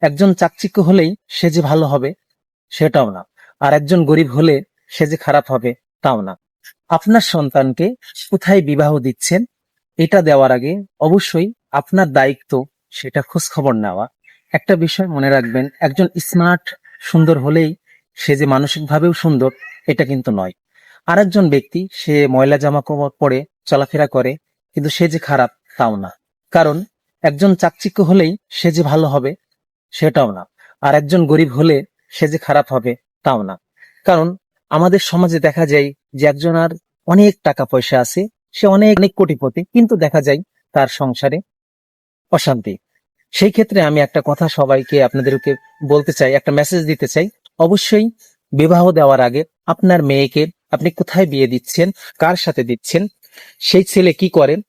একজন চাকচিক্য হলেই সে যে ভালো হবে, সেটাও না। আর একজন গরিব হলে সে যে খারাপ হবে, তাও না। আপনার সন্তানকে কোথায় বিবাহ দিচ্ছেন, এটা দেওয়ার আগে অবশ্যই আপনার দায়িত্ব, সেটা খোঁজ খবর নেওয়া। একটা বিষয় মনে রাখবেন, একজন স্মার্ট, সুন্দর হলেই সে যে মানসিকভাবেও সুন্দর, এটা কিন্তু নয়। আরেকজন ব্যক্তি, সে ময়লা জামা কাপড় পরে চলাফেরা করে, কিন্তু সে যে খারাপ, তাও না। কারণ, একজন চাকচিক্য হলেই সে যে ভালো হবে সেটাও না। আর একজন গরিব হলে সে যে খারাপ হবে, তাও না। কারণ আমাদের সমাজে দেখা যায় যে একজন আর অনেক টাকা পয়সা আছে, সে অনেক অনেক কোটিপতি, কিন্তু দেখা যায় তার সংসারে অশান্তি। সেই ক্ষেত্রে আমি একটা কথা সবাইকে, আপনাদেরকে বলতে চাই, একটা মেসেজ দিতে চাই। অবশ্যই বিবাহ দেওয়ার আগে আপনার মেয়েকে আপনি কোথায় বিয়ে দিচ্ছেন, কার সাথে দিচ্ছেন, সেই ছেলে কি করেন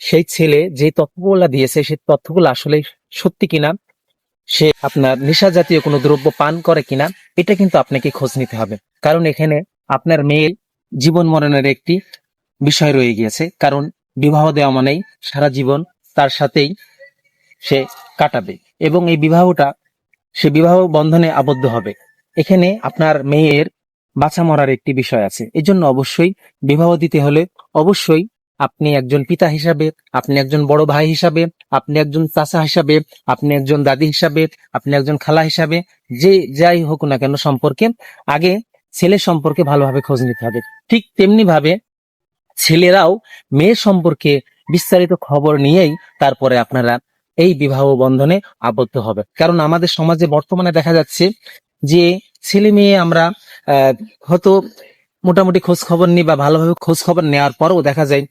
সেই ছেলে যে তথ্যগুলো দিয়েছে, সেই তথ্যগুলো আসলে সত্যি কিনা সে আপনার নেশা জাতীয় কোনো দ্রব্য পান করে কিনা, এটা কিন্তু আপনাকে খোঁজ নিতে হবে। কারণ এখানে আপনার মেয়ের জীবন মরণের একটি বিষয় রয়ে গিয়েছে। কারণ বিবাহ দেওয়া মানেই সারা জীবন তার সাথেই সে কাটাবে এবং এই বিবাহটা, সে বিবাহ বন্ধনে আবদ্ধ হবে। এখানে আপনার মেয়ের বাঁচা মরার একটি বিষয় আছে। এজন্য অবশ্যই বিবাহ দিতে হলে অবশ্যই আপনি একজন পিতা হিসাবে আপনি একজন বড় ভাই হিসাবে আপনি একজন চাচা হিসাবে আপনি একজন দাদি হিসাবে আপনি একজন খালা হিসাবে যে যাই হোক না কেন সম্পর্কে আগে ছেলে সম্পর্কে ভালোভাবে খোঁজ নিতে হবে। ঠিক তেমনি ভাবে ছেলেরাও মেয়ের সম্পর্কে বিস্তারিত খবর নিয়েই তারপরে আপনারা এই বিবাহ বন্ধনে আবদ্ধ হবে। কারণ আমাদের সমাজে বর্তমানে দেখা যাচ্ছে যে ছেলে মেয়ে আমরা আহ, হয়তো মোটামুটি খোঁজ খবর নিই বা ভালোভাবে খোঁজ খবর নেওয়ার পরও দেখা যায়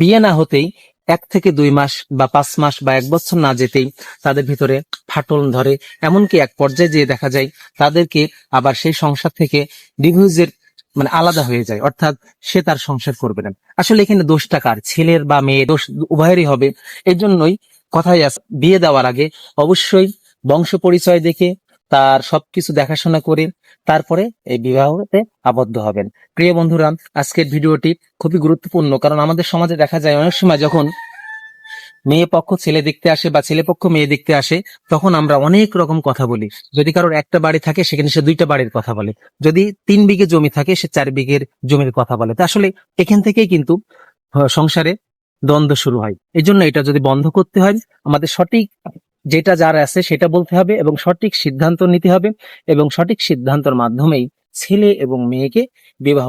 বিয়ে না হতেই এক থেকে দুই মাস বা পাঁচ মাস বা এক বছর না যেতেই তাদের ভিতরে ফাটল ধরে। এমনকি এক পর্যায়ে যেয়ে দেখা যায় তাদেরকে আবার সেই সংসার থেকে ডিভোর্সের মানে আলাদা হয়ে যায়। অর্থাৎ সে তার সংসার করবে না। আসলে এখানে দোষটা কার? ছেলের বা মেয়ে দোষ উভয়েরই হবে। এই জন্যই কথাই আছে, বিয়ে দেওয়ার আগে অবশ্যই বংশ পরিচয় দেখে তার সবকিছু দেখাশোনা করে তারপরে এই বিবাহতে আবদ্ধ হবেন। প্রিয় বন্ধুরা, আজকের ভিডিওটি খুবই গুরুত্বপূর্ণ কারণ আমাদের সমাজে দেখা যায় অনেক সময় যখন মেয়ে পক্ষ ছেলে দেখতে আসে বা ছেলে পক্ষ মেয়ে দেখতে আসে, তখন আমরা অনেক রকম কথা বলি। যদি কারোর একটা বাড়ি থাকে, সেখানে সে দুইটা বাড়ির কথা বলে। যদি তিন বিঘে জমি থাকে, সে চার বিঘের জমির কথা বলে। তা আসলে এখান থেকেই কিন্তু সংসারে দ্বন্দ্ব শুরু হয়। এই জন্য এটা যদি বন্ধ করতে হয়, আমাদের সঠিক যেটা যার আছে সেটা বলতে হবে এবং সঠিক সিদ্ধান্ত নিতে হবে এবং সঠিক সিদ্ধান্তর মাধ্যমেই ছেলে এবং মেয়েকে বিবাহ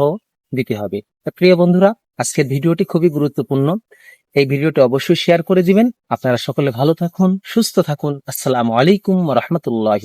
দিতে হবে। প্রিয় বন্ধুরা, আজকের ভিডিওটি খুবই গুরুত্বপূর্ণ। এই ভিডিওটি অবশ্যই শেয়ার করে দিবেন। আপনারা সকলে ভালো থাকুন, সুস্থ থাকুন। আসসালামু আলাইকুম রহমতুল্লাহ